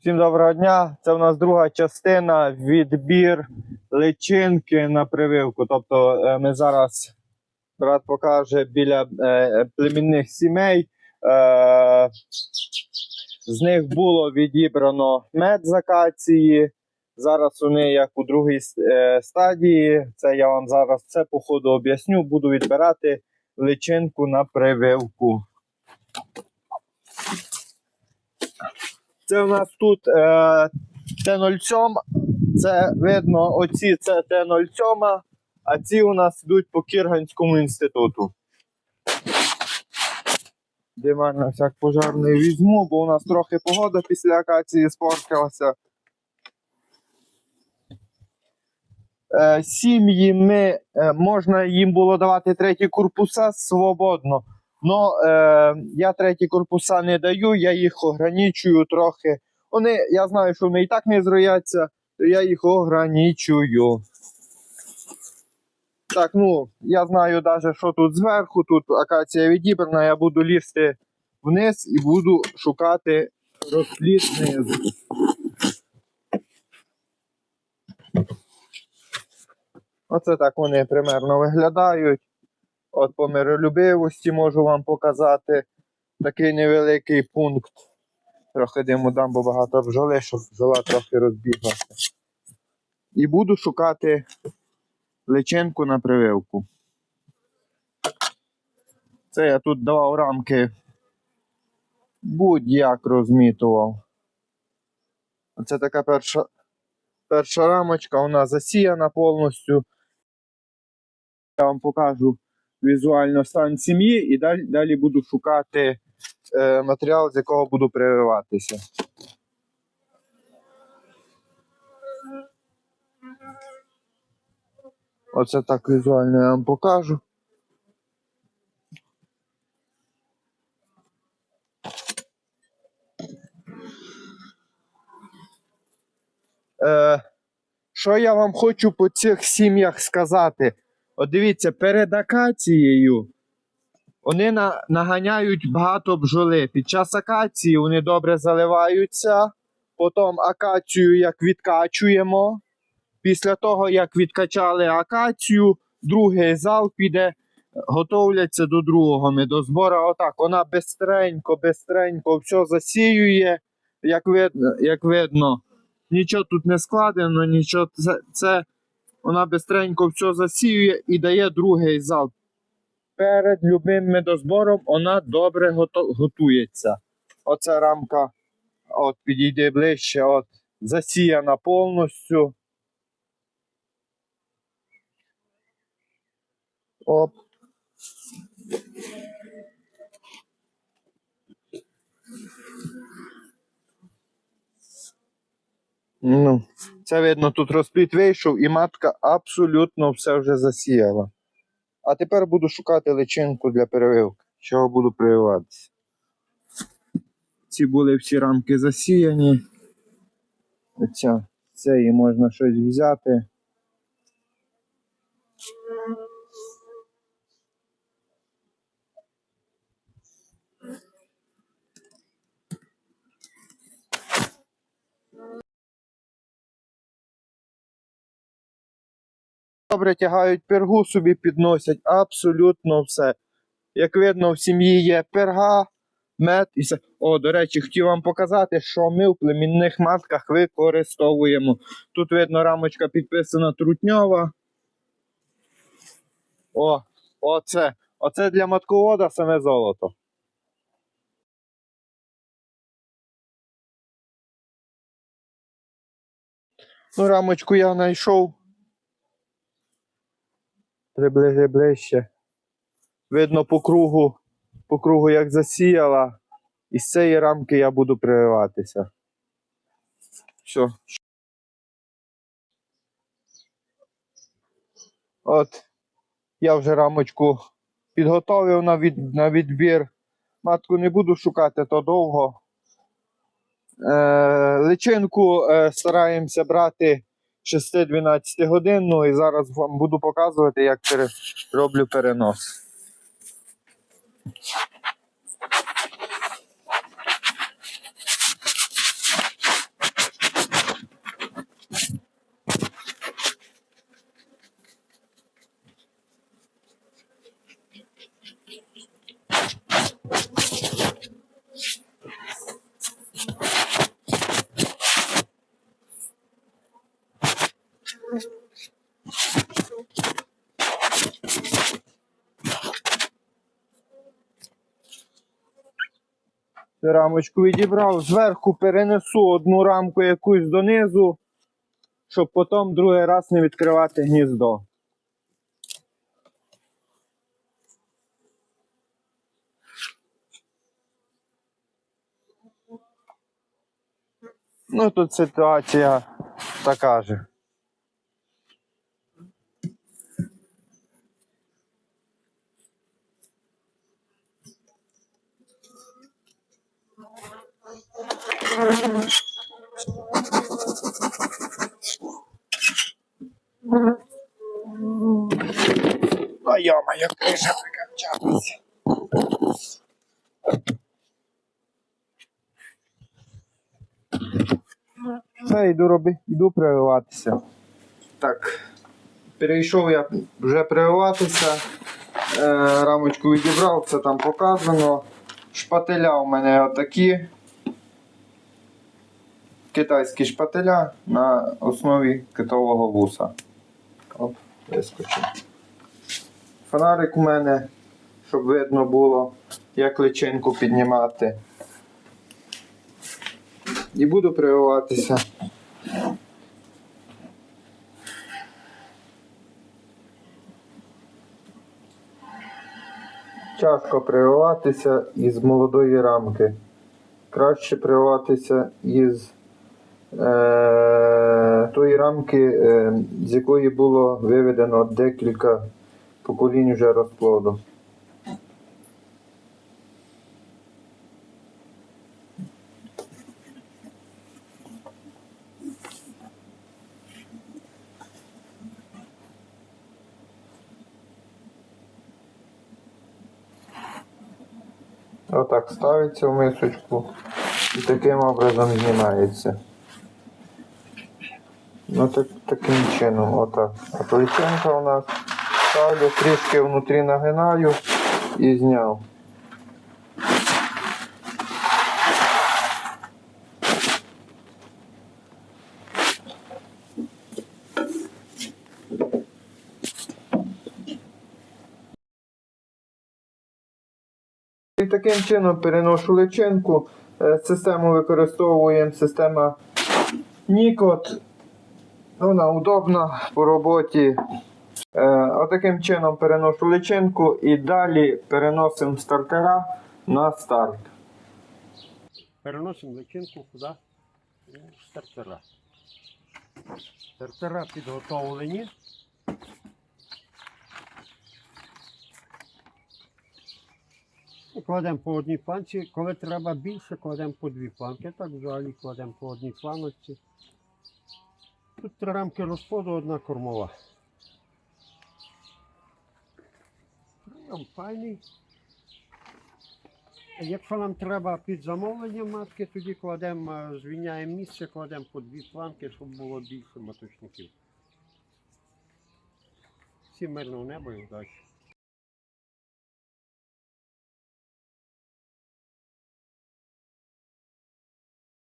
Всім доброго дня. Це у нас друга частина відбір личинки на прививку. Тобто е, ми зараз брат покаже біля е, племінних сімей. Е, з них було відібрано мед з акації. Зараз вони як у другій е, стадії. Це я вам зараз це по ходу об'ясню. Буду відбирати личинку на прививку. Це у нас тут е, Т07. Це видно, оці це Т07, а ці у нас йдуть по Кірганському інституту. Димально всяк пожарний візьму, бо у нас трохи погода після акації спортилася. Е, сім'ї ми, е, можна їм було давати треті корпуса свободно. Но е, я треті корпуса не даю, я їх ограничую трохи. Вони, я знаю, що вони і так не зрояться, то я їх ограничую. Так, ну, я знаю навіть, що тут зверху, тут акація відібрана, я буду лізти вниз і буду шукати розплід знизу. Оце так вони примерно виглядають. От по миролюбивості можу вам показати такий невеликий пункт. Трохи диму дам, бо багато бджоли, щоб бджола трохи розбіглася. І буду шукати личинку на прививку. Це я тут давав рамки. Будь-як розмітував. Це така перша, перша рамочка, вона засіяна повністю. Я вам покажу візуально стан сім'ї і далі, далі буду шукати е, матеріал, з якого буду прививатися. Оце так візуально я вам покажу. Е, що я вам хочу по цих сім'ях сказати? От дивіться, перед акацією вони на, наганяють багато бджоли. Під час акації вони добре заливаються. Потім акацію як відкачуємо. Після того, як відкачали акацію, другий зал піде, готовляться до другого медозбора. Отак, вона бистренько, бистренько все засіює, як видно, як видно. Нічого тут не складено, нічого. Це, це вона бистренько все засіює і дає другий залп. Перед любим медозбором вона добре готується. Оця рамка от, підійде ближче, от, засіяна повністю. Оп. Ну, це видно, тут розпліт вийшов, і матка абсолютно все вже засіяла. А тепер буду шукати личинку для перевивки. Чого буду прививатися. Ці були всі рамки засіяні. Оця, її можна щось взяти. Добре тягають пергу, собі підносять абсолютно все. Як видно, в сім'ї є перга, мед і все. О, до речі, хотів вам показати, що ми в племінних матках використовуємо. Тут видно, рамочка підписана трутньова. О, оце. Оце для матковода саме золото. Ну, рамочку я знайшов. Приближи ближче. Видно по кругу, по кругу як засіяла. І з цієї рамки я буду прививатися. Все. От я вже рамочку підготовив на, від, на відбір. Матку не буду шукати, то довго. Е, личинку е, стараємося брати 6-12 годинну і зараз вам буду показувати, як роблю перенос. Рамочку відібрав, зверху перенесу одну рамку якусь донизу, щоб потім другий раз не відкривати гніздо. Ну тут ситуація така же. А яма, як криша прикачалася. Все, йду роби, йду прививатися. Так, перейшов я вже прививатися. Е, рамочку відібрав, це там показано. Шпателя у мене отакі. Китайські шпателя на основі китового вуса. Оп, вискочив. Фонарик у мене, щоб видно було, як личинку піднімати. І буду прививатися. Тяжко прививатися із молодої рамки. Краще прививатися із е, тої рамки, е, з якої було виведено декілька поколінь вже розплоду. Отак ставиться в мисочку і таким образом знімається. Ну так, таким чином, отак. А поліченка у нас ставлю, трішки внутрі нагинаю і зняв. І таким чином переношу личинку. Е, Систему використовуємо система Nikot. Вона удобна по роботі. Е, Отаким чином переношу личинку і далі переносимо стартера на старт. Переносимо личинку куди? Стартера. Стартера підготовлені. Кладемо по одній планці. Коли треба більше, кладемо по дві планки. Так взагалі кладемо по одній планочці. Тут три рамки розплоду, одна кормова. Прийом файний. Якщо нам треба під замовлення матки, тоді кладемо, звільняємо місце, кладемо по дві планки, щоб було більше маточників. Всім мирного неба і удачі.